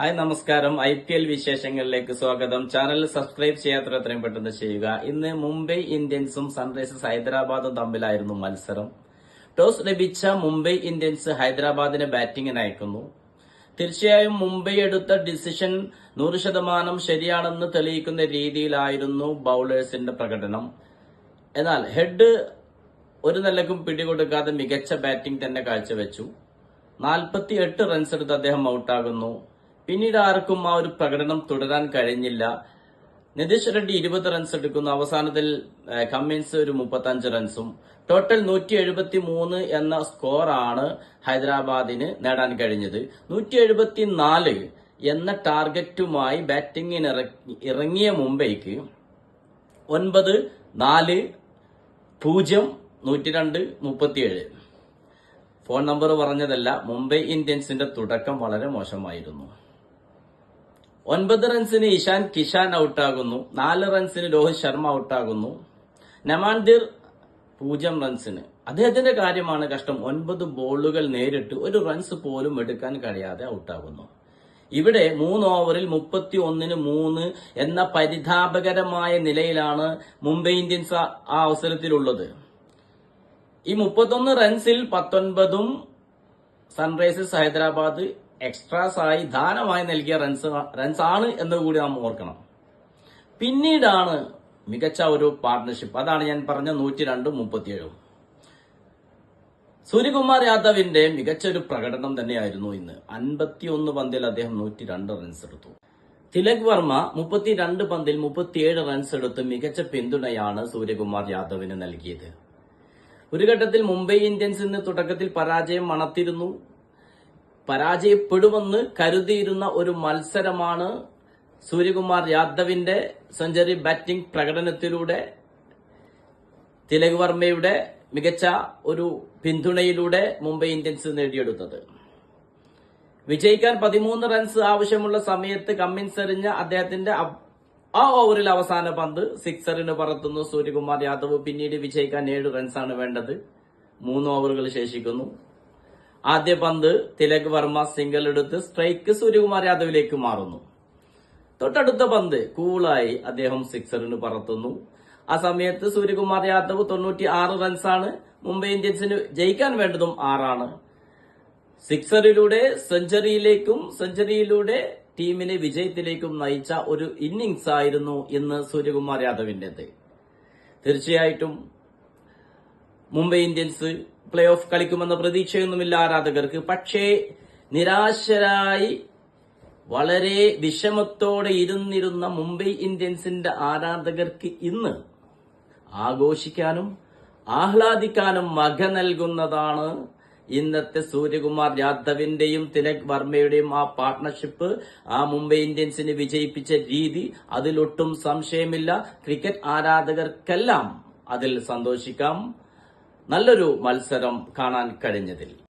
Hi നമസ്കാരം. I P L വിശേഷങ്ങളിലേക്ക് സ്വാഗതം. ചാനൽ സബ്സ്ക്രൈബ് ചെയ്യാത്ത എത്രയും പെട്ടെന്ന് ചെയ്യുക. ഇന്ന് മുംബൈ ഇന്ത്യൻസും സൺറൈസേഴ്സ് ഹൈദരാബാദും തമ്മിലായിരുന്നു മത്സരം. ടോസ് ലഭിച്ച മുംബൈ ഇന്ത്യൻസ് ഹൈദരാബാദിനെ ബാറ്റിംഗിന് അയക്കുന്നു. തീർച്ചയായും മുംബൈ എടുത്ത ഡിസിഷൻ നൂറ് ശതമാനം ശരിയാണെന്ന് തെളിയിക്കുന്ന രീതിയിലായിരുന്നു ബൌളേഴ്സിന്റെ പ്രകടനം. എന്നാൽ ഹെഡ് ഒരു നിലക്കും പിടികൊടുക്കാതെ മികച്ച ബാറ്റിംഗ് തന്നെ കാഴ്ചവെച്ചു. നാൽപ്പത്തി എട്ട് റൺസ് എടുത്ത് അദ്ദേഹം ഔട്ടാകുന്നു. പിന്നീട് ആർക്കും ആ ഒരു പ്രകടനം തുടരാൻ കഴിഞ്ഞില്ല. നിതീഷ് റെഡ്ഡി ഇരുപത് റൺസ് എടുക്കുന്നു. അവസാനത്തിൽ കമ്മിൻസ് ഒരു മുപ്പത്തഞ്ച് റൺസും ടോട്ടൽ നൂറ്റി എഴുപത്തി മൂന്ന് എന്ന സ്കോറാണ് ഹൈദരാബാദിന് നേടാൻ കഴിഞ്ഞത്. നൂറ്റി എഴുപത്തി നാല് എന്ന ടാർഗറ്റുമായി ബാറ്റിംഗിന് ഇറങ്ങിയ മുംബൈക്ക് ഒൻപത് നാല് പൂജ്യം നൂറ്റി രണ്ട് മുപ്പത്തിയേഴ്. ഫോൺ നമ്പർ പറഞ്ഞതല്ല മുംബൈ ഇന്ത്യൻസിന്റെ തുടക്കം വളരെ മോശമായിരുന്നു. ഒൻപത് റൺസിന് ഇഷാൻ കിഷാൻ ഔട്ടാകുന്നു. നാല് റൺസിന് രോഹിത് ശർമ്മ ഔട്ടാകുന്നു. നമാൻദിർ പൂജ്യം റൺസിന്. അദ്ദേഹത്തിന്റെ കാര്യമാണ് കഷ്ടം. ഒൻപത് ബോളുകൾ നേരിട്ട് ഒരു റൺസ് പോലും എടുക്കാൻ കഴിയാതെ ഔട്ടാകുന്നു. ഇവിടെ മൂന്ന് ഓവറിൽ മുപ്പത്തി ഒന്നിന് മൂന്ന് എന്ന പരിതാപകരമായ നിലയിലാണ് മുംബൈ ഇന്ത്യൻസ് ആ- അവസരത്തിലുള്ളത്. ഈ മുപ്പത്തൊന്ന് റൺസിൽ പത്തൊൻപതും സൺറൈസേഴ്സ് ഹൈദരാബാദ് എക്സ്ട്രാസ് ആയി ദാനമായി നൽകിയ റൺസ് റൺസ് ആണ് എന്ന് കൂടി നാം ഓർക്കണം. പിന്നീടാണ് മികച്ച ഒരു പാർട്ട്ണർഷിപ്പ് അതാണ് ഞാൻ പറഞ്ഞ നൂറ്റി രണ്ടും മുപ്പത്തിയേഴും. സൂര്യകുമാർ യാദവിന്റെ മികച്ച ഒരു പ്രകടനം തന്നെയായിരുന്നു ഇന്ന്. അൻപത്തിയൊന്ന് പന്തിൽ അദ്ദേഹം നൂറ്റി രണ്ട് റൺസ് എടുത്തു. തിലക് വർമ്മ മുപ്പത്തിരണ്ട് പന്തിൽ മുപ്പത്തിയേഴ് റൺസ് എടുത്ത് മികച്ച പിന്തുണയാണ് സൂര്യകുമാർ യാദവിന് നൽകിയത്. ഒരു ഘട്ടത്തിൽ മുംബൈ ഇന്ത്യൻസ് ഇന്ന് തുടക്കത്തിൽ പരാജയം മണത്തിരുന്നു. പരാജയപ്പെടുമെന്ന് കരുതിയിരുന്ന ഒരു മത്സരമാണ് സൂര്യകുമാർ യാദവിന്റെ സെഞ്ചുറി ബാറ്റിംഗ് പ്രകടനത്തിലൂടെ തിലക് വർമ്മയുടെ മികച്ച ഒരു പിന്തുണയിലൂടെ മുംബൈ ഇന്ത്യൻസ് നേടിയെടുത്തത്. വിജയിക്കാൻ പതിമൂന്ന് റൺസ് ആവശ്യമുള്ള സമയത്ത് കമ്മിൻസ് എറിഞ്ഞ അദ്ദേഹത്തിന്റെ ആ ഓവറിൽ അവസാന പന്ത് സിക്സറിന് പറത്തുന്നു സൂര്യകുമാർ യാദവ്. പിന്നീട് വിജയിക്കാൻ ഏഴ് റൺസാണ് വേണ്ടത്. മൂന്ന് ഓവറുകൾ ശേഷിക്കുന്നു. ആദ്യ പന്ത് തിലക് വർമ്മ സിംഗിൾ എടുത്ത് സ്ട്രൈക്ക് സൂര്യകുമാർ യാദവിലേക്ക് മാറുന്നു. തൊട്ടടുത്ത പന്ത് കൂളായി അദ്ദേഹം സിക്സറിന് പറത്തുന്നു. ആ സമയത്ത് സൂര്യകുമാർ യാദവ് തൊണ്ണൂറ്റി ആറ് റൺസാണ് മുംബൈ ഇന്ത്യൻസിന് ജയിക്കാൻ വേണ്ടതും ആറാണ്. സിക്സറിലൂടെ സെഞ്ചുറിയിലേക്കും സെഞ്ചുറിയിലൂടെ ടീമിനെ വിജയത്തിലേക്കും നയിച്ച ഒരു ഇന്നിംഗ്സ് ആയിരുന്നു ഇന്ന് സൂര്യകുമാർ യാദവിന്റേത്. തീർച്ചയായിട്ടും മുംബൈ ഇന്ത്യൻസ് പ്ലേ ഓഫ് കളിക്കുമെന്ന പ്രതീക്ഷയൊന്നുമില്ല ആരാധകർക്ക്. പക്ഷേ നിരാശരായി വളരെ വിഷമത്തോടെ ഇരുന്നിരുന്ന മുംബൈ ഇന്ത്യൻസിന്റെ ആരാധകർക്ക് ഇന്ന് ആഘോഷിക്കാനും ആഹ്ലാദിക്കാനും മക നൽകുന്നതാണ് ഇന്നത്തെ സൂര്യകുമാർ യാദവിന്റെയും തിലക് വർമ്മയുടെയും ആ പാർട്ണർഷിപ്പ് ആ മുംബൈ ഇന്ത്യൻസിനെ വിജയിപ്പിച്ച രീതി അതിലൊട്ടും സംശയമില്ല. ക്രിക്കറ്റ് ആരാധകർക്കെല്ലാം അതിൽ സന്തോഷിക്കാം. നല്ലൊരു മത്സരം കാണാൻ കഴിഞ്ഞതിൽ.